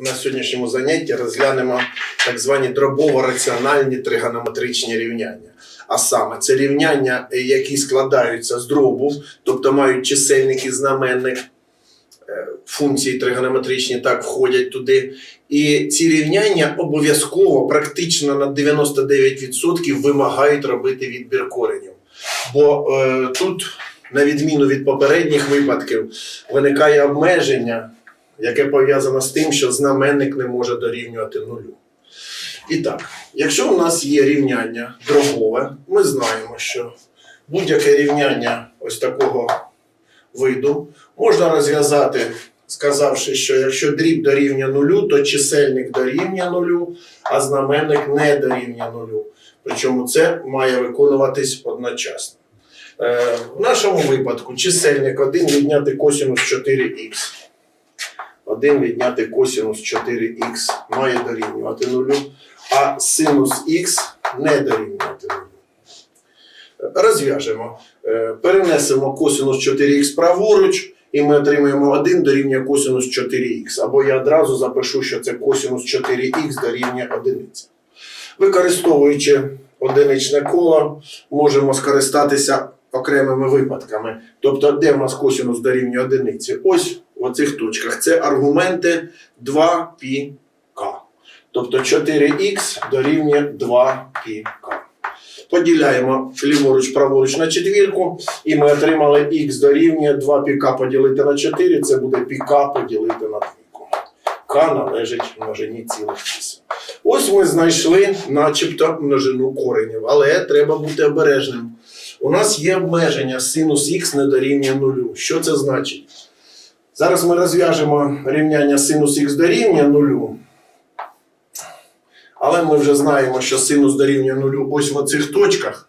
На сьогоднішньому занятті розглянемо так звані дробово-раціональні тригонометричні рівняння. А саме це рівняння, е, які складаються з дробу, тобто мають чисельник і знаменник. Е, Функції тригонометричні так входять туди. І ці рівняння обов'язково, практично на 99% вимагають робити відбір коренів. Бо е, тут, на відміну від попередніх випадків, виникає обмеження яке пов'язано з тим, що знаменник не може дорівнювати нулю. І так, якщо у нас є рівняння дробове, ми знаємо, що будь-яке рівняння ось такого виду можна розв'язати, сказавши, що якщо дріб дорівнює нулю, то чисельник дорівнює нулю, а знаменник не дорівнює нулю. Причому це має виконуватись одночасно. Е, в нашому випадку чисельник 1 відняти косинус 4х. 1 відняти косинус 4х має дорівнювати нулю, а синус х не дорівнювати нулю. Розв'яжемо. Е, Перенесемо косинус 4х праворуч, і ми отримаємо 1 дорівнює косинус 4х. Або я одразу запишу, що це косинус 4х дорівнює 1. Використовуючи одиничне коло, можемо скористатися окремими випадками. Тобто, де в нас косинус дорівнює одиниці? Ось в оцих точках. Це аргументи 2πk. Тобто 4х дорівнює 2πk. Поділяємо ліворуч, праворуч на четвірку, і ми отримали х дорівнює 2 піка поділити на 4, це буде піка поділити на 2. К належить множині цілих чисел. Ось ми знайшли начебто множину коренів, але треба бути обережним. У нас є обмеження синус х не дорівнює нулю. Що це значить? Зараз ми розв'яжемо рівняння синус х дорівнює нулю. Але ми вже знаємо, що синус дорівнює нулю ось в оцих точках.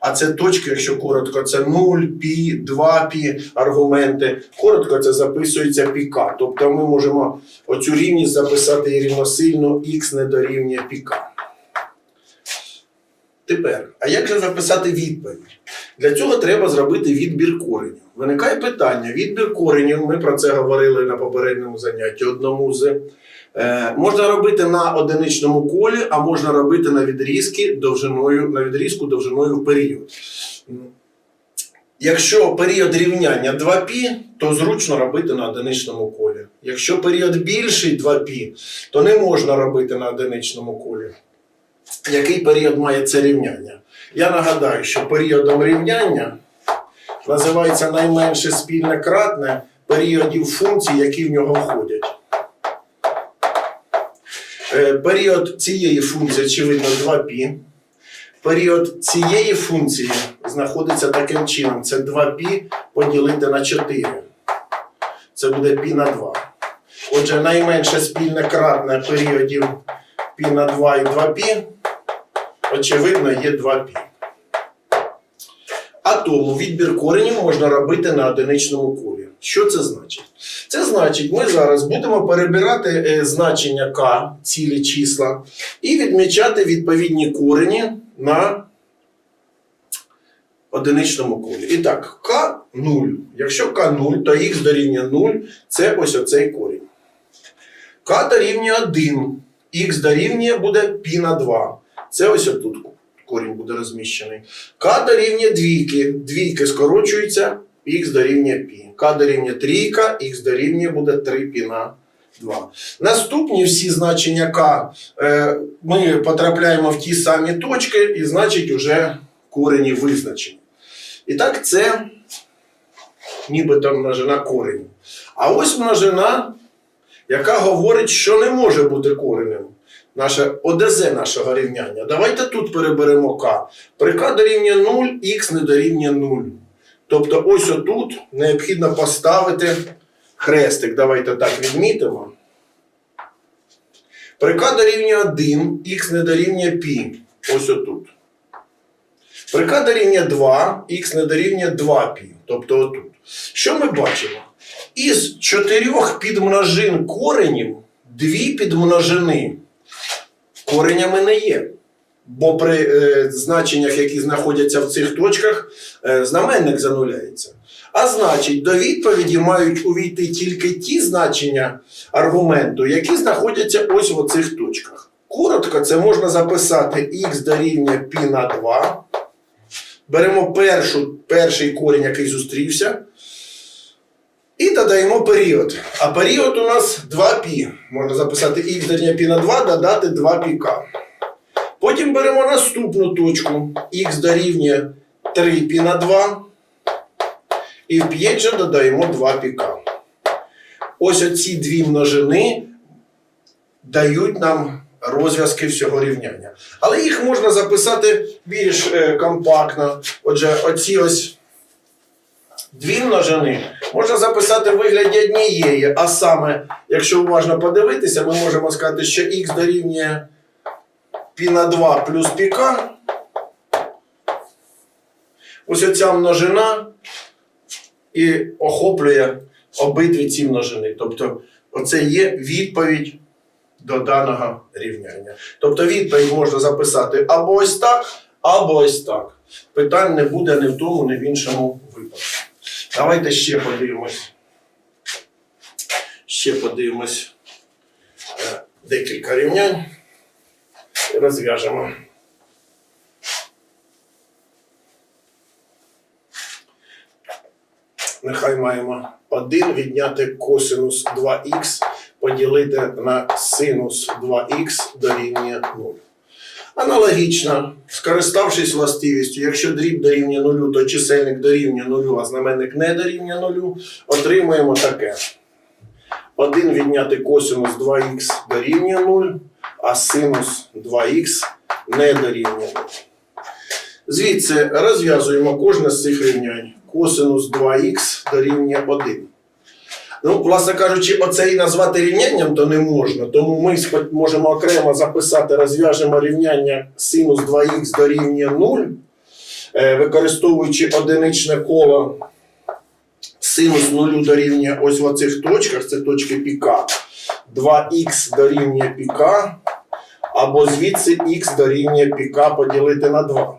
А це точки, якщо коротко, це 0, пі, 2 пі аргументи. Коротко це записується піка. Тобто ми можемо оцю рівність записати і рівносильно х не дорівнює піка. Тепер, а як же записати відповідь? Для цього треба зробити відбір коренів. Виникає питання: відбір коренів, ми про це говорили на попередньому занятті одному з. Е, можна робити на одиничному колі, а можна робити на відрізки довжиною, на відрізку довжиною в період. Якщо період рівняння 2π, то зручно робити на одиничному колі. Якщо період більший 2π, то не можна робити на одиничному колі. Який період має це рівняння? Я нагадаю, що періодом рівняння називається найменше спільне кратне періодів функцій, які в нього входять. Е, Період цієї функції, очевидно, 2π. Період цієї функції знаходиться таким чином: це 2π поділити на 4. Це буде π на 2. Отже, найменше спільне кратне періодів π на 2 і 2π, очевидно, є 2π. А тому відбір коренів можна робити на одиничному колі. Що це значить? Це значить, ми зараз будемо перебирати е, значення k, цілі числа, і відмічати відповідні корені на одиничному колі. І так, k 0. Якщо k 0, то х дорівнює 0, це ось оцей корінь. k дорівнює 1, х дорівнює буде π на 2. Це ось отут корінь буде розміщений. К дорівнює двійки. Двійки скорочуються, х дорівнює пі. К дорівнює трійка, х дорівнює буде 3 пі на 2. Наступні всі значення К е, ми потрапляємо в ті самі точки, і значить уже корені визначені. І так, це нібито множина коренів. А ось множина, яка говорить, що не може бути коренем наше ОДЗ нашого рівняння. Давайте тут переберемо К. При К дорівнює 0, х не дорівнює 0. Тобто ось отут необхідно поставити хрестик. Давайте так відмітимо. При К дорівнює 1, х не дорівнює π. Ось отут. При К дорівнює 2, х не дорівнює 2π. Тобто отут. Що ми бачимо? Із чотирьох підмножин коренів дві підмножини коренями не є. бо при е, значеннях, які знаходяться в цих точках, е, знаменник зануляється. А значить, до відповіді мають увійти тільки ті значення аргументу, які знаходяться ось в оцих точках. Коротко, це можна записати х дорівнює π на 2. Беремо першу, перший корінь, який зустрівся, і додаємо період. А період у нас 2 пі. Можна записати х дорівнює пі на 2, додати 2 піка. Потім беремо наступну точку х дорівнює 3 пі на 2. І в 5 же додаємо 2 піка. Ось оці дві множини дають нам розв'язки всього рівняння. Але їх можна записати більш е, компактно. Отже, оці ось дві множини можна записати в вигляді однієї. А саме, якщо уважно подивитися, ми можемо сказати, що х дорівнює π на 2 плюс піка. Ось оця множина і охоплює обидві ці множини. Тобто, оце є відповідь до даного рівняння. Тобто відповідь можна записати або ось так, або ось так. Питань не буде ні в тому, ні в іншому. Давайте ще подивимось. Ще подивимось е, декілька рівнянь. І розв'яжемо. Нехай маємо 1 відняти косинус 2х поділити на синус 2х дорівнює 0. Аналогічно, скориставшись властивістю, якщо дріб дорівнює 0, то чисельник дорівнює 0, а знаменник не дорівнює 0, отримуємо таке. 1 відняти косинус 2х дорівнює 0, а синус 2х не дорівнює 0. Звідси розв'язуємо кожне з цих рівнянь. Косинус 2х дорівнює 1. Ну, власне кажучи, оце і назвати рівнянням то не можна. Тому ми можемо окремо записати, розв'яжемо рівняння синус 2х дорівнює 0, е, використовуючи одиничне коло синус 0 дорівнює ось в оцих точках, це точки піка. 2х дорівнює піка, або звідси х дорівнює піка поділити на 2.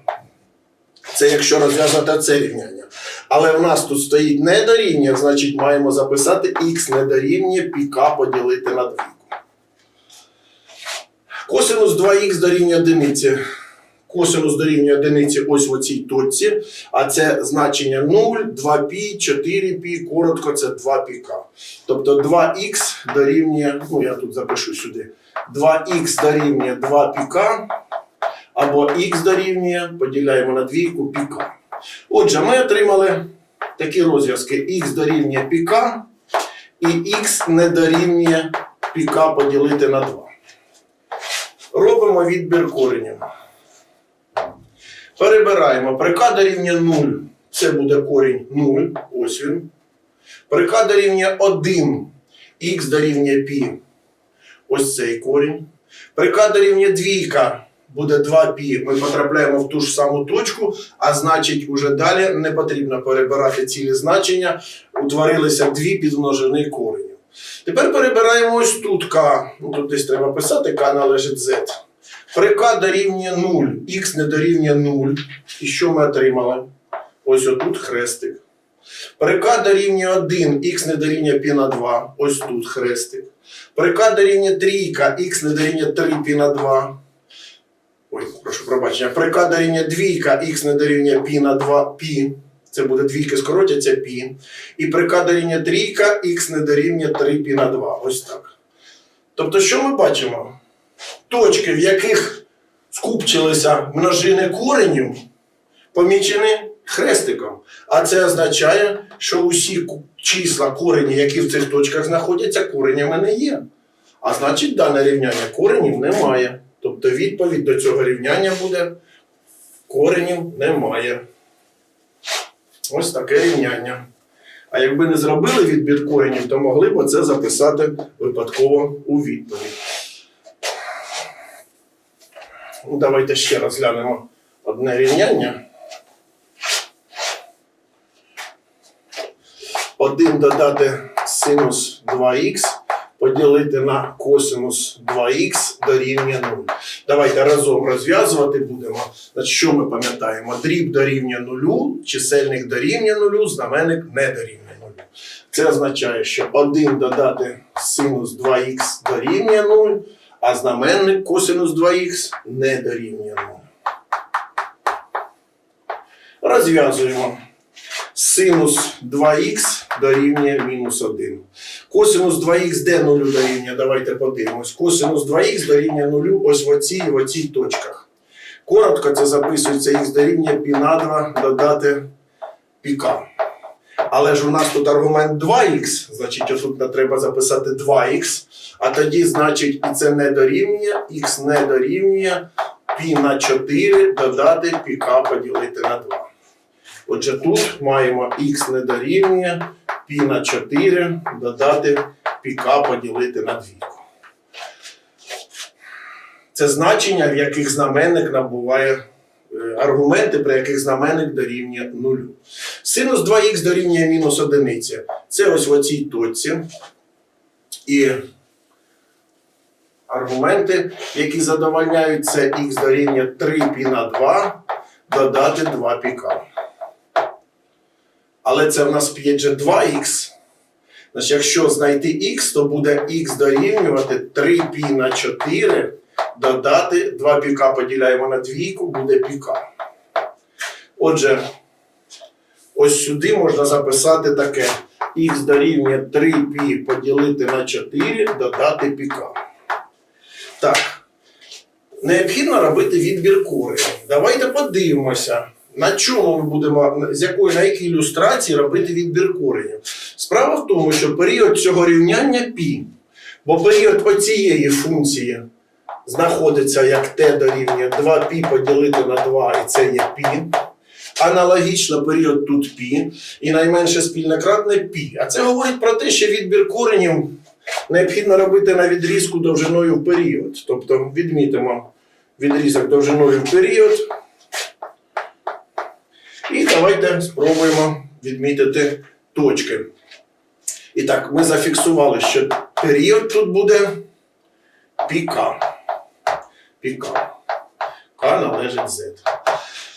Це якщо розв'язати це рівняння. Але в нас тут стоїть не дорівнює, значить маємо записати х не дорівнює піка поділити на двійку. Косинус 2х дорівнює одиниці. Косинус дорівнює одиниці ось в оцій точці, а це значення 0, 2π, 4π, коротко це 2 піка. Тобто 2х дорівнює, ну я тут запишу сюди, 2х дорівнює 2 піка, або х дорівнює, поділяємо на двійку піка. Отже, ми отримали такі розв'язки х дорівнює піка і х не дорівнює піка поділити на 2. Робимо відбір коренів. Перебираємо при k дорівнює 0, це буде корінь 0, ось він. При k дорівнює 1, х дорівнює π, ось цей корінь. При k дорівнює 2, буде 2π, ми потрапляємо в ту ж саму точку, а значить, уже далі не потрібно перебирати цілі значення, утворилися дві підмножини коренів. Тепер перебираємо ось тут К. Ну, Тут десь треба писати, К належить Z. При К дорівнює 0, Х не дорівнює 0. І що ми отримали? Ось отут хрестик. При К дорівнює 1, Х не дорівнює пі на 2. Ось тут хрестик. При К дорівнює 3, Х не дорівнює 3 пі на 2. Ой, прошу пробачення. При К дорівнює двійка, х не дорівнює пі на 2 пі. Це буде двійки, скоротяться пі. І при К дорівнює трійка, х не дорівнює 3 пі на 2. Ось так. Тобто, що ми бачимо? Точки, в яких скупчилися множини коренів, помічені хрестиком. А це означає, що усі числа корені, які в цих точках знаходяться, коренями не є. А значить, дане рівняння коренів немає. Тобто відповідь до цього рівняння буде коренів немає. Ось таке рівняння. А якби не зробили відбір коренів, то могли б це записати випадково у відповідь. Ну, Давайте ще розглянемо одне рівняння. 1 додати синус 2х поділити на косинус 2х дорівнює 0. Давайте разом розв'язувати будемо. Значить, що ми пам'ятаємо? Дріб дорівнює 0, чисельник дорівнює 0, знаменник не дорівнює 0. Це означає, що 1 додати синус 2х дорівнює 0, а знаменник косинус 2х не дорівнює 0. Розв'язуємо. Синус 2х дорівнює мінус 1. Косинус 2х де 0 дорівнює? Давайте подивимось. Косинус 2х дорівнює 0 ось в оцій і в оцій точках. Коротко це записується х дорівнює пі на 2 додати піка. Але ж у нас тут аргумент 2х, значить, отут треба записати 2х, а тоді, значить, і це не дорівнює, х не дорівнює пі на 4 додати піка поділити на 2. Отже, тут маємо х не дорівнює пі на 4 додати піка поділити на двійку. Це значення, в яких знаменник набуває е, аргументи, при яких знаменник дорівнює нулю. Синус 2х дорівнює мінус одиниці. Це ось в оцій точці. І аргументи, які задовольняють це х дорівнює 3 пі на 2 додати 2 піка. Але це в нас же 2х. Значить, якщо знайти х, то буде х дорівнювати 3 пі на 4 додати 2 піка поділяємо на двійку, буде піка. Отже, ось сюди можна записати таке. х дорівнює 3 пі поділити на 4 додати піка. Так. Необхідно робити відбір коренів. Давайте подивимося, на чому ми будемо, з якої, на якій ілюстрації робити відбір коренів. Справа в тому, що період цього рівняння пі, бо період оцієї функції знаходиться як t дорівнює 2π поділити на 2, і це є π. Аналогічно період тут π, і найменше спільне кратне π. А це говорить про те, що відбір коренів необхідно робити на відрізку довжиною в період. Тобто відмітимо відрізок довжиною в період. І давайте спробуємо відмітити точки. І так, ми зафіксували, що період тут буде піка. Піка. К належить Z.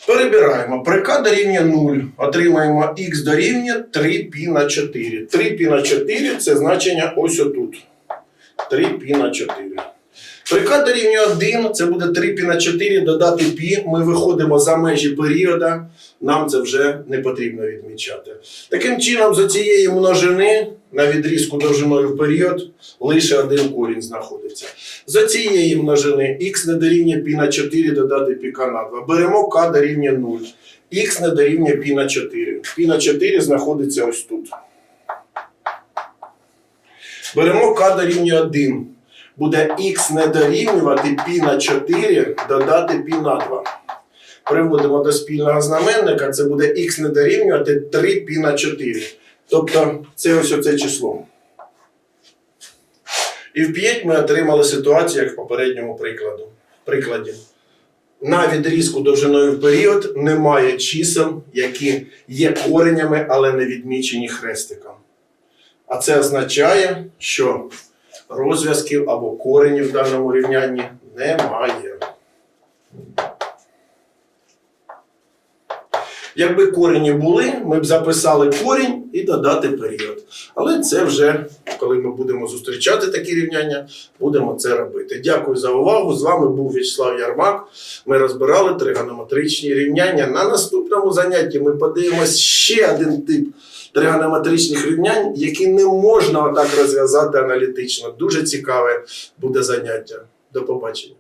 Перебираємо. При К дорівнює 0. Отримаємо х дорівнює 3π на 4. 3π на 4 це значення ось отут. 3π на 4. Прикат рівня 1 це буде 3 пі на 4 додати пі. Ми виходимо за межі періода, нам це вже не потрібно відмічати. Таким чином, за цієї множини на відрізку довжиною в період лише один корінь знаходиться. За цієї множини х не дорівнює пі на 4 додати пік на 2. Беремо к дорівнює 0. Х не дорівнює пі на 4. Пі на 4 знаходиться ось тут. Беремо к дорівнює 1 буде х не дорівнювати пі на 4 додати пі на 2. Приводимо до спільного знаменника, це буде х не дорівнювати 3 пі на 4. Тобто це ось оце число. І в 5 ми отримали ситуацію, як в попередньому прикладу. прикладі. На відрізку довжиною в період немає чисел, які є коренями, але не відмічені хрестиком. А це означає, що розв'язків або коренів в даному рівнянні немає. Якби корені були, ми б записали корінь і додати період. Але це вже, коли ми будемо зустрічати такі рівняння, будемо це робити. Дякую за увагу. З вами був В'ячеслав Ярмак. Ми розбирали тригонометричні рівняння. На наступному занятті ми подивимося ще один тип тригонометричних рівнянь, які не можна отак розв'язати аналітично. Дуже цікаве буде заняття. До побачення.